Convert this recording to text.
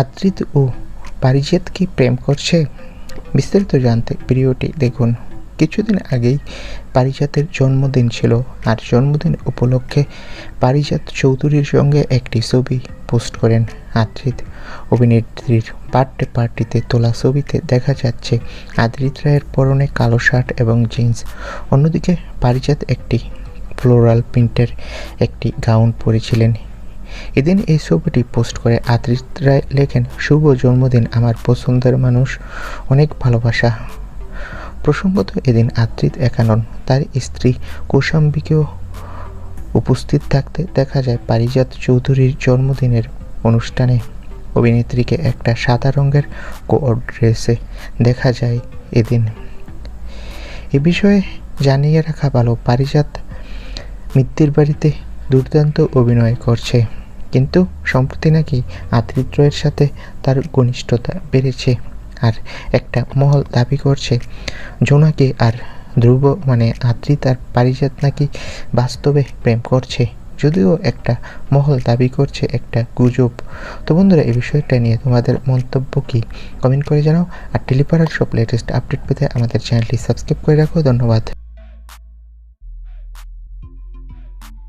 আদ্রিত ও পারিজাত কি প্রেম করছে। বিস্তারিত জানতে ভিডিওটি দেখুন। কিছুদিন আগেই পারিজাতের জন্মদিন ছিল আর জন্মদিন উপলক্ষে পারিজাত চৌধুরীর সঙ্গে একটি ছবি পোস্ট করেন। আদ্রিত অভিনেত্রীর বার্থডে পার্টিতে তোলা ছবিতে দেখা যাচ্ছে, আদ্রিত রায়ের পরনে কালো শার্ট এবং জিন্স। অন্যদিকে পারিজাত একটি ফ্লোরাল প্রিন্টের একটি গাউন পরেছিলেন। এদিন এই ছবিটি পোস্ট করে আদ্রিত রায় লেখেন, শুভ জন্মদিন, আমার পছন্দের মানুষ, অনেক ভালোবাসা। প্রসঙ্গত, এদিন আদ্রিত একানন তার স্ত্রী কৌশাম্বীকেও উপস্থিত থাকতে দেখা যায় পারিজাত চৌধুরীর জন্মদিনের অনুষ্ঠানে। অভিনেত্রীকে একটা সাদা রঙের কোড ড্রেসে দেখা যায় এদিন। এ বিষয়ে জানিয়ে রাখা ভালো, পারিজাত মিত্তির বাড়িতে দুর্দান্ত অভিনয় করছে। কিন্তু সম্প্রতি নাকি আদ্রিত রয়ের সাথে তার ঘনিষ্ঠতা বেড়েছে আর একটা মহল দাবি করছে, জোনাকে আর ধ্রুব মানে আদ্রিত আর পারিজাত নাকি বাস্তবে প্রেম করছে। যদিও একটা মহল দাবি করছে একটা গুজব। তো বন্ধুরা, এই বিষয়টা নিয়ে তোমাদের মন্তব্য কি? কমেন্ট করে জানাও। আর টেলিপাড়ার সব লেটেস্ট আপডেট পেতে আমাদের চ্যানেলটি সাবস্ক্রাইব করে রাখো। ধন্যবাদ।